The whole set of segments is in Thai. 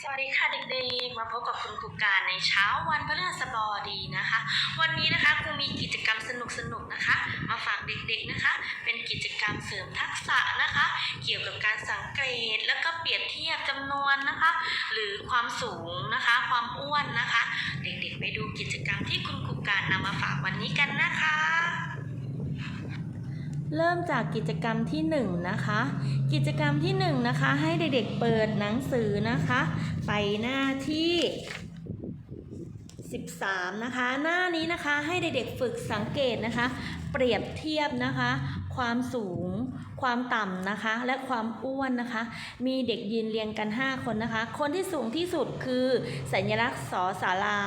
สวัสดีค่ะเด็กๆ มาพบกับคุณครูการในเช้าวันพฤหัสบดีนะคะ วันนี้นะคะครูมีกิจกรรมสนุกๆนะคะ มาฝากเด็กๆนะคะ เป็นกิจกรรมเสริมทักษะนะคะ เกี่ยวกับการสังเกตแล้วก็เปรียบเทียบจำนวนนะคะ หรือความสูงนะคะ ความอ้วนนะคะ เด็กๆ ไปดูกิจกรรมที่คุณครูการนำมาฝากวันนี้กันนะคะ เริ่มจากกิจกรรมที่1นงนะคะ กิจกรรมที่1นงนะคะ ให้เด็กๆเปิดหนังสือนะคะ ไปหน้าที่ 13 นะคะ หน้านี้นะคะให้เด็กๆฝึกสังเกตนะคะ เปรียบเทียบนะคะ ความสูง ความต่ำนะคะและความอ้วนนะคะ มีเด็กยืนเรียงกัน 5 คนนะคะ คนที่สูงที่สุดคือสัญลักษณ์สอสารา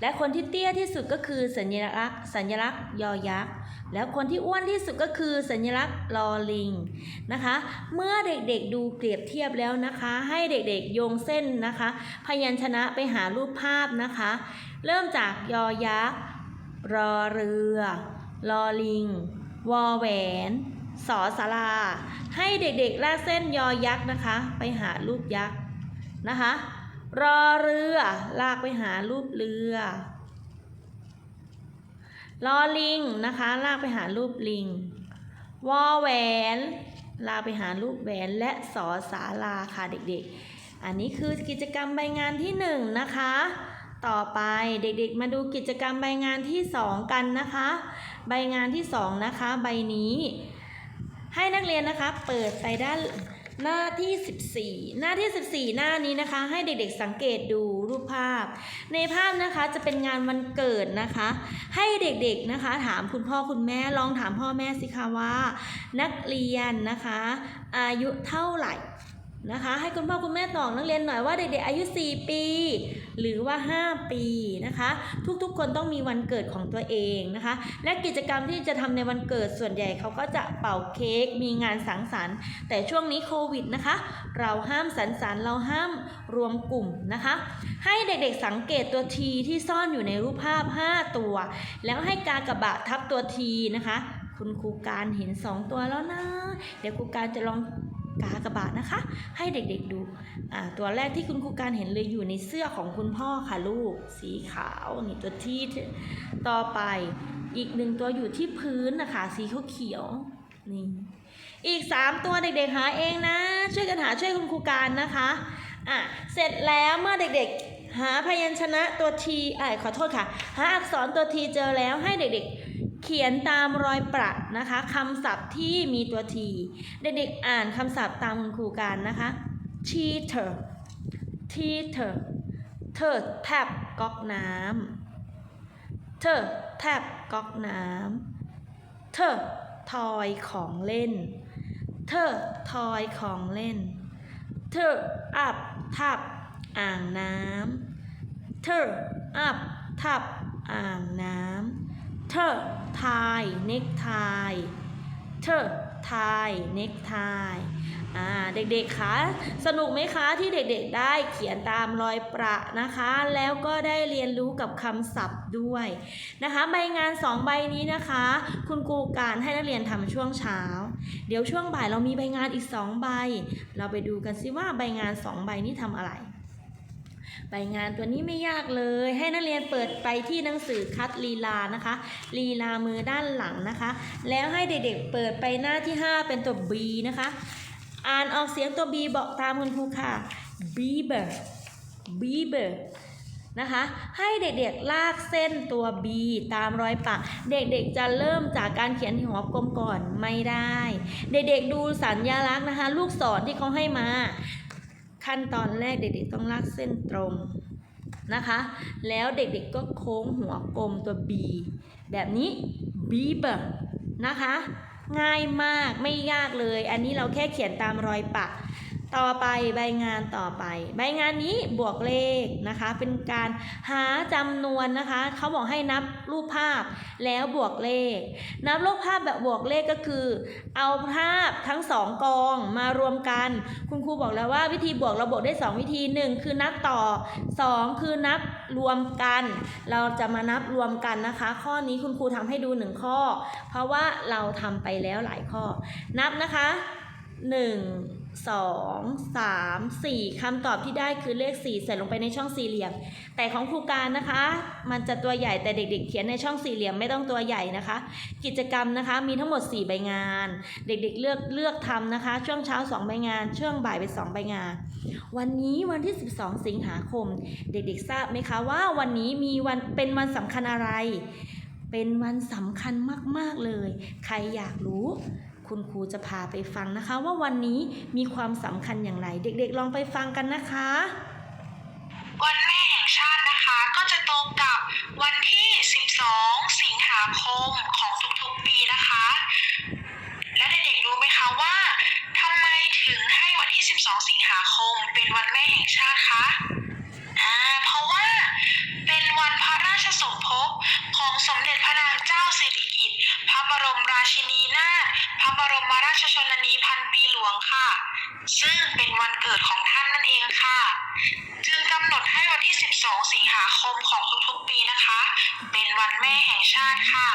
และคนที่เตี้ยที่สุดก็คือสัญลักษณ์ สัญลักษณ์ยอยักษ์แล้วคนที่อ้วนที่สุดก็คือสัญลักษณ์ลอลิงนะคะ เมื่อเด็กๆดูเปรียบเทียบแล้วนะคะ ให้เด็กๆโยงเส้นนะคะ พยัญชนะไปหารูปภาพนะคะ เริ่มจากยอยักษ์รอเรือลอลิง วอแหวน สอสาราให้เด็กๆลากเส้นยอยักษ์นะคะ ไปหารูปยักษ์นะคะ รอเรือลากไปหารูปเรือลอลิงนะคะ ลากไปหารูปลิง วอแหวน ลากไปหารูปแหวนและสอสาราค่ะเด็กๆ อันนี้คือกิจกรรมใบงานที่หนึ่งนะคะ ต่อไปเด็กๆ มาดูกิจกรรมใบงานที่สองกันนะคะ ใบงานที่สองนะคะ ใบนี้ ให้นักเรียนนะคะเปิดไปด้านหน้าที่ 14 หน้าที่ 14 หน้านี้นะคะ ให้เด็กๆสังเกตดูรูปภาพ ในภาพนะคะจะเป็นงานวันเกิดนะคะ ให้เด็กๆนะคะ ถามคุณพ่อคุณแม่ลองถามพ่อแม่สิคะว่า นักเรียนนะคะ อายุเท่าไหร่ นะคะ ให้คุณพ่อคุณแม่ตอบนักเรียนหน่อยว่าเด็กๆอายุ 4 ปี หรือว่า 5 ปีนะคะ ทุกๆ คนต้องมีวันเกิดของตัวเองนะคะ และกิจกรรมที่จะทำในวันเกิดส่วนใหญ่เขาก็จะเป่าเค้กมีงานสังสรรค์ แต่ช่วงนี้โควิดนะคะ เราห้ามสังสรรค์เราห้ามรวมกลุ่มนะคะ ให้เด็กๆสังเกตตัวทีที่ซ่อนอยู่ในรูปภาพ 5 ตัว แล้วให้กากระบะทับตัวทีนะคะคุณครูการเห็น 2 ตัวแล้วนะ เดี๋ยวครูการจะลอง กากระบาทนะคะ ให้เด็กๆดูตัวแรกที่คุณครูการเห็นเลยอยู่ในเสื้อของคุณพ่อค่ะลูก สีขาวนี่ตัวที่ต่อไปอีกหนึ่งตัวอยู่ที่พื้นนะคะ สีเขียวนี่อีก 3 ตัวเด็กๆหาเองนะ ช่วยกันหาช่วยคุณครูการนะคะอะเสร็จแล้วเมื่อเด็กๆ หาพยัญชนะตัวทีอ่าขอโทษค่ะ หาอักษรตัวทีเจอแล้วให้เด็กๆ เขียนตามรอยประนะคะคำศัพท์ที่มีตัวทีเด็กๆอ่านคำศัพท์ตามคุณครูการนะคะ teacher teacher เธอแทบก๊อกน้ำเธอแทบก๊อกน้ำเธอทอยของเล่นเธอทอยของเล่นเธออับทับอ่างน้ำเธออับทับอ่างน้ำ เธอทายเน็กไทเธอทายเน็กไทอ่าเด็กๆคะสนุกไหมคะที่เด็กๆได้เขียนตามรอยประนะคะ แล้วก็ได้เรียนรู้กับคำศัพท์ด้วยนะคะ ใบงาน 2 ใบนี้นะคะ คุณครูการให้นักเรียนทำช่วงเช้า เดี๋ยวช่วงบ่ายเรามีใบงานอีก 2 ใบ เราไปดูกันซิว่าใบงาน 2 ใบนี้ทำอะไร ใบงานตัวนี้ไม่ยากเลย ให้นักเรียนเปิดไปที่หนังสือคัดลีลานะคะ ลีลามือด้านหลังนะคะ แล้วให้เด็กๆเปิดไปหน้าที่ 5 เป็นตัว B นะคะ อ่านออกเสียงตัว B บอกตามคุณครูค่ะ Beaver Beaver นะคะให้เด็กๆลากเส้นตัว B ตามรอยปากเด็กๆจะเริ่มจากการเขียนหัวกลมก่อนไม่ได้ เด็กๆดูสัญลักษณ์นะคะ ลูกศรที่เขาให้มา ขั้นตอนแรกเด็กๆ ต้องลากเส้นตรงนะคะ แล้วเด็กๆก็โค้งหัวกลมตัว B แบบนี้ B ีบนะคะ ง่ายมากไม่ยากเลย อันนี้เราแค่เขียนตามรอยปะ ต่อไปใบงานต่อไป ใบงานนี้บวกเลขนะคะ เป็นการหาจำนวนนะคะเขาบอกให้นับรูปภาพแล้วบวกเลข นับรูปภาพแบบบวกเลขก็คือ เอาภาพทั้งสองกองมารวมกัน คุณครูบอกแล้วว่าวิธีบวกเราบวกได้ 2 วิธี 1 คือนับต่อ 2 คือนับรวมกัน เราจะมานับรวมกันนะคะ ข้อนี้คุณครูทำให้ดู 1 ข้อ เพราะว่าเราทำไปแล้วหลายข้อ นับนะคะ 1 สองสามสี่คำตอบที่ได้คือเลขสี่ใส่ลงไปในช่องสี่เหลี่ยม แต่ของครูการนะคะ มันจะตัวใหญ่แต่เด็กๆ เขียนในช่องสี่เหลี่ยมไม่ต้องตัวใหญ่นะคะ กิจกรรมนะคะมีทั้งหมด 4 ใบงาน เด็กๆเลือกเลือกทำนะคะ ช่วงเช้า 2 ใบงาน ช่วงบ่ายเป็น2ใบงาน วันนี้วันที่ 12 สิงหาคม เด็กๆทราบไหมคะว่าวันนี้มีวันเป็นวันสำคัญอะไร เป็นวันสำคัญมากๆเลย ใครอยากรู้ คุณครูจะพาไปฟังนะคะ ว่าวันนี้มีความสำคัญอย่างไร เด็กๆ ลองไปฟังกันนะคะ วันแม่แห่งชาตินะคะ ก็จะตรงกับวันที่ 12 สิงหาคมของทุกๆปีนะคะ และเด็กๆรู้ไหมคะว่าทำไมถึงให้วันที่ 12 สิงหาคม เป็นวันแม่แห่งชาติคะอ่าเพราะว่าเป็นวันพระราชสมภพของสมเด็จพระนางเจ้าสิริก ระบรมราชินีนาถพระบรมราชชนนีพันปีหลวงค่ะ ซึ่งเป็นวันเกิดของท่านนั่นเองค่ะ จึงกำหนดให้วันที่ 12 สิงหาคมของทุกๆปีนะคะ เป็นวันแม่แห่งชาติค่ะ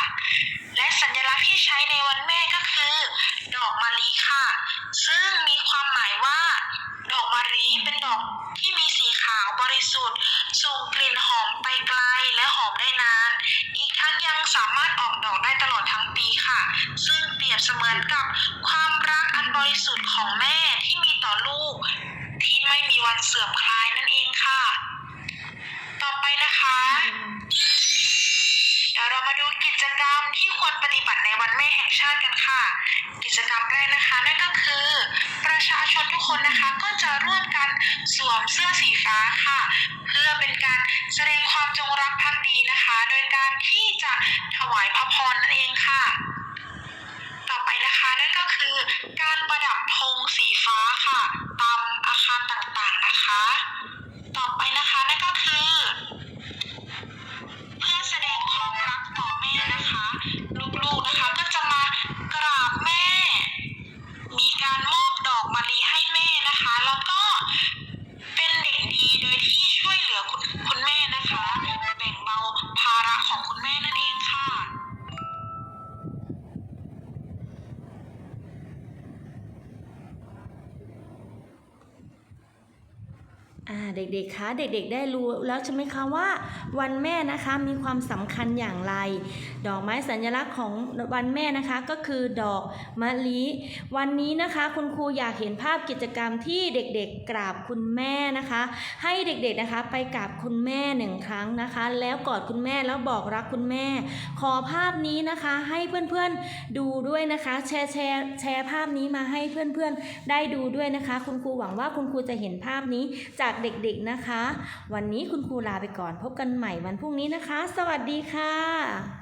และสัญลักษณ์ที่ใช้ในวันแม่ก็คือ ดอกมะลิค่ะ ซึ่งมีความหมายว่า ดอกมะลิเป็นดอกที่มีสีขาวบริสุทธิ์ส่งกลิ่นหอมไปไกลและหอมได้นาน อีกทั้งยังสามารถออกดอกได้ตลอดทั้งปีค่ะ ซึ่ง เสมือนกับความรักอันบริสุทธิ์ของแม่ที่มีต่อลูก ที่ไม่มีวันเสื่อมคลายนั่นเองค่ะ ต่อไปนะคะ เดี๋ยวเรามาดูกิจกรรมที่ควรปฏิบัติในวันแม่แห่งชาติกันค่ะ กิจกรรมแรกนะคะนั่นก็คือ ประชาชนทุกคนนะคะก็จะร่วมกันสวมเสื้อสีฟ้าค่ะ เพื่อเป็นการแสดงความจงรักภักดีนะคะ โดยการที่จะถวายพระพ a เด็กๆคะเด็กๆได้รู้แล้วใช่ไหมคะว่า วันแม่นะคะมีความสำคัญอย่างไร ดอกไม้สัญลักษณ์ของวันแม่นะคะก็คือดอกมะลิวันนี้นะคะคุณครูอยากเห็นภาพกิจกรรมที่เด็กๆ กราบคุณแม่นะคะ ให้เด็กๆนะคะไปกราบคุณแม่หนึ่งครั้งนะคะ แล้วกอดคุณแม่แล้วบอกรักคุณแม่ ขอภาพนี้นะคะให้เพื่อนๆดูด้วยนะคะแชร์แชร์แชร์ภาพนี้มาให้เพื่อนๆได้ดูด้วยนะคะ คุณครูหวังว่าคุณครูจะเห็นภาพนี้จากเด็กเด็กๆนะคะ วันนี้คุณครูลาไปก่อนพบกันใหม่วันพรุ่งนี้นะคะ สวัสดีค่ะ